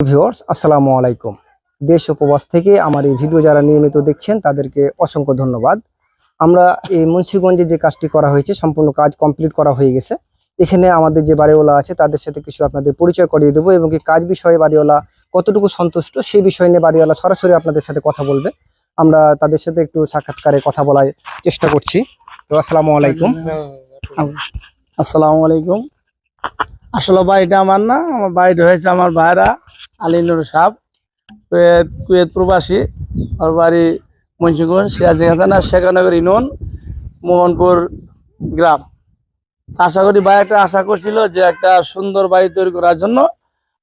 Viewers, আসসালামু আলাইকুম। দেশ উপবাস থেকে আমার এই ভিডিও যারা নিয়মিত দেখছেন, তাদেরকে অসংখ্য ধন্যবাদ। আমরা এই মুন্সিগঞ্জে যে কাজটি করা হয়েছে, সম্পূর্ণ কাজ কমপ্লিট করা হয়ে গেছে। এখানে আমাদের যে বাড়িওয়ালা আছে, তাদের সাথে কিছু আপনাদের পরিচয় করিয়ে দেবো এবং এই কাজ বিষয়ে বাড়িওয়ালা কতটুকু সন্তুষ্ট, সেই বিষয় নিয়ে বাড়িওয়ালা সরাসরি আপনাদের সাথে কথা বলবে। আমরা তাদের সাথে একটু সাক্ষাৎকারে কথা বলার চেষ্টা করছি। তো আসসালামু আলাইকুম। আসসালামু আলাইকুম। আসলে বাড়িটা আমার না, আমার বাড়িটা হয়েছে আমার ভাইরা। আলিনুর সাহ কুয়েত কুয়েত প্রবাসী, ওর বাড়ি মুন্সিগঞ্জ সিরাজি হাসানা শেখানগর ইউনিয়ন, মোহনপুর গ্রাম। আশা করি ভাইয়াটা আশা করছিল যে একটা সুন্দর বাড়ি তৈরি করার জন্য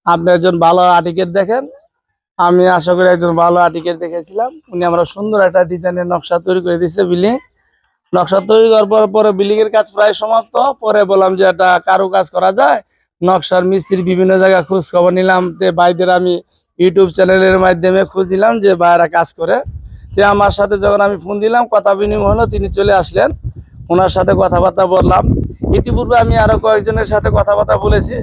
আপনি একজন ভালো আর্টিকেট দেখেন। আমি আশা করি একজন ভালো আর্টিকেট দেখেছিলাম। উনি আমরা সুন্দর একটা ডিজাইনের নকশা তৈরি করে দিচ্ছে বিল্ডিং। নকশা তৈরি করার পর পরে বিল্ডিংয়ের কাজ প্রায় সমাপ্ত। পরে বললাম যে একটা কারও কাজ করা যায়। নকশার মিস্ত্রি বিভিন্ন জায়গায় খোঁজ খবর নিলাম, তে ভাইদের আমি ইউটিউব চ্যানেলের মাধ্যমে খোঁজ নিলাম যে ভাইরা কাজ করে। তে আমার সাথে যখন আমি ফোন দিলাম, কথা বিনিময় হলো, তিনি চলে আসলেন। ওনার সাথে কথাবার্তা বললাম। ইতিপূর্বে আমি আরও কয়েকজনের সাথে কথাবার্তা বলেছি।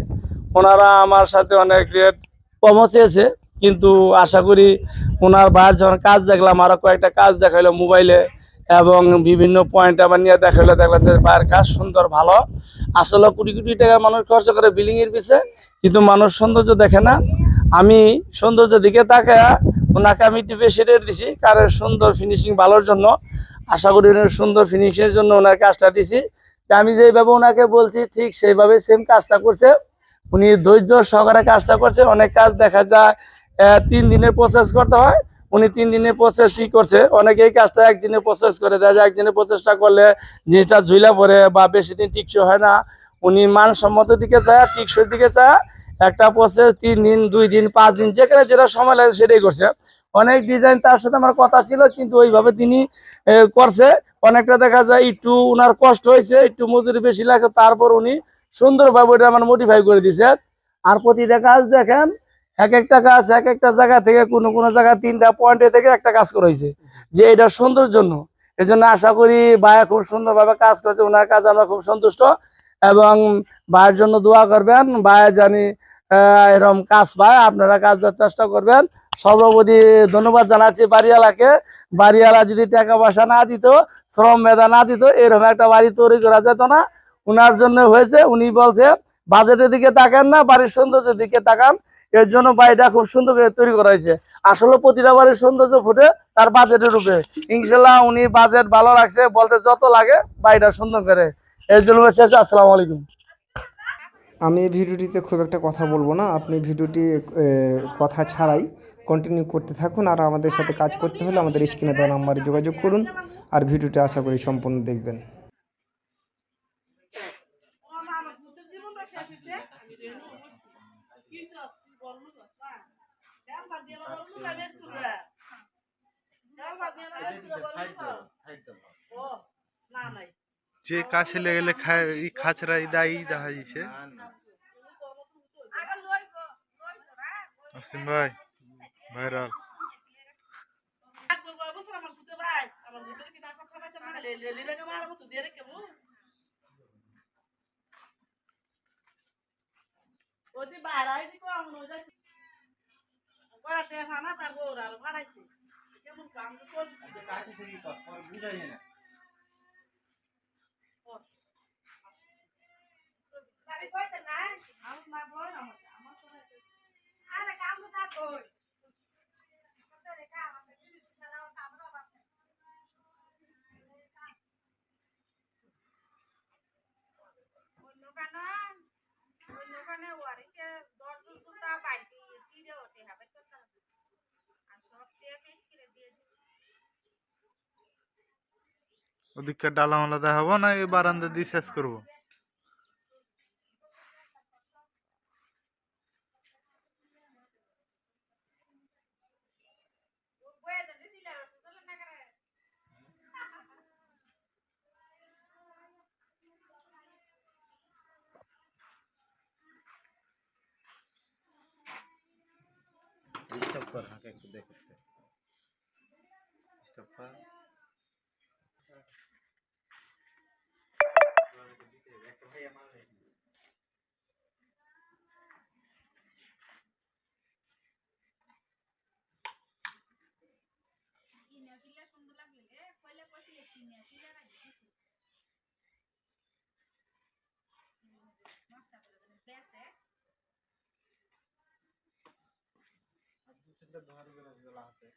ওনারা আমার সাথে অনেক রেট কমও চেয়েছে, কিন্তু আশা করি ওনার বাইরে যখন কাজ দেখলাম আরও কয়েকটা কাজ দেখাইলো মোবাইলে। এবং বিভিন্ন পয়েন্ট আমার নিয়ে দেখাইলো দেখলাম যে বাইরের কাজ সুন্দর, ভালো। আসলে কোটি কোটি টাকা মানুষ খরচ করে বিল্ডিং এর পিছে, কিন্তু মানুষ সৌন্দর্য দেখে না। আমি সৌন্দর্য দিকে তাকায় ওনাকে আমি বেশি রেট দিছি, কারণ সুন্দর ফিনিশিং ভালোর জন্য। আশা করি সুন্দর ফিনিশিং এর জন্য ওনার কাজটা দিছি। আমি যেভাবে ওনাকে বলছি, ঠিক সেইভাবে সেম কাজটা করছে। উনি ধৈর্য সহকারে কাজটা করছে। অনেক কাজ দেখা যায় তিন দিনের প্রসেস করতে হয়। উনি তিন দিনের প্রসেসই করছে। অনেকে এই কাজটা একদিনে প্রসেস করে। দেয় যায় একদিনে প্রসেসটা করলে জিনিসটা ঝুইলা পড়ে বা বেশি দিন টিকসই হয় না। উনি মানসম্মত দিকে চায় টিকসই দিকে চায় একটা প্রসেস তিন দিন, দুই দিন, পাঁচ দিন, যেখানে যেটা সময় লাগে সেটাই করছে। অনেক ডিজাইন তার সাথে আমার কথা ছিল, কিন্তু ওইভাবে তিনি করছে। অনেকটা দেখা যায় একটু উনার কষ্ট হয়েছে, একটু মজুরি বেশি লাগছে, তারপর উনি সুন্দরভাবে ওটা আমার মডিফাই করে দিছে আর প্রতিটা কাজ দেখেন এক একটা কাজ এক একটা জায়গা থেকে কোনো কোনো জায়গা তিনটা পয়েন্টে থেকে একটা কাজ করা হয়েছে যে এটা সুন্দর জন্য। এই জন্য আশা করি ভাইয়া খুব সুন্দরভাবে কাজ করেছে, ওনার কাজ আমরা খুব সন্তুষ্ট এবং ভাইয়ের জন্য দোয়া করবেন। ভাইয়া জানি এরকম কাজ পায়, আপনারা কাজ দেওয়ার চেষ্টা করবেন। সর্বোপরি ধন্যবাদ জানাচ্ছি বাড়িওয়ালাকে। বাড়িওয়ালা যদি টাকা পয়সা না দিত, শ্রম মেধা না দিত, এরকম একটা বাড়ি তৈরি করা যেত না। উনার জন্য হয়েছে, উনি বলছে, বাজেটের দিকে তাকান না, বাড়ির সৌন্দর্যের দিকে তাকান। এর জন্য বাড়িটা খুব সুন্দর করে তৈরি করা হয়েছে। আসলে প্রতিটা বাড়ির সৌন্দর্য ফুটে তার বাজেটের উপরে। ইনশাল্লাহ উনি বাজেট ভালো লাগছে বলতে যত লাগে বাড়িটা সুন্দর করে। এর জন্য শেষ আসসালামু আলাইকুম। আমি এই ভিডিওটিতে খুব একটা কথা বলব না। আপনি ভিডিওটি কথা ছাড়াই কন্টিনিউ করতে থাকুন আর আমাদের সাথে কাজ করতে হলে আমাদের স্ক্রিনে দেওয়া নাম্বারে যোগাযোগ করুন আর ভিডিওটি আশা করি সম্পূর্ণ দেখবেন। যে কাছে লেগেলে ই খাচরা ই দাই দেখা যাচ্ছে আসিম ভাই ভাইরাল ওদি বাইরে দিকো আমন ওই যাই ওরা তে ফানা তার গোর আর বাড়াইছে। কেমন কাম তো করছে কাছে থেকে পর বুঝাই না। বাড়ি কইতে নাই? আমার মা বল আমার আমার তো আরে কাম তো কই কত রে কাম আছে কি সারাও কামরা বাপ অন্য কানা অন্য কানে ওয়ারিসে দশজন জুতা বাইতে সিরে ওঠে হবে তো তার আর সব দিয়ে কিনে দিয়ে দিছি ওদিককার ডালা মালা দেখাবো না এই বারান্দা দিয়ে শেষ করব বয়ে তো দিছিল সুতলে না করে দিলে সুন্দর লাগলে রে। কইলে কইছি একটি নিয়ে তুই না দিছি মশলা করে দেন বেসে দুটো ধরে গেল হাতে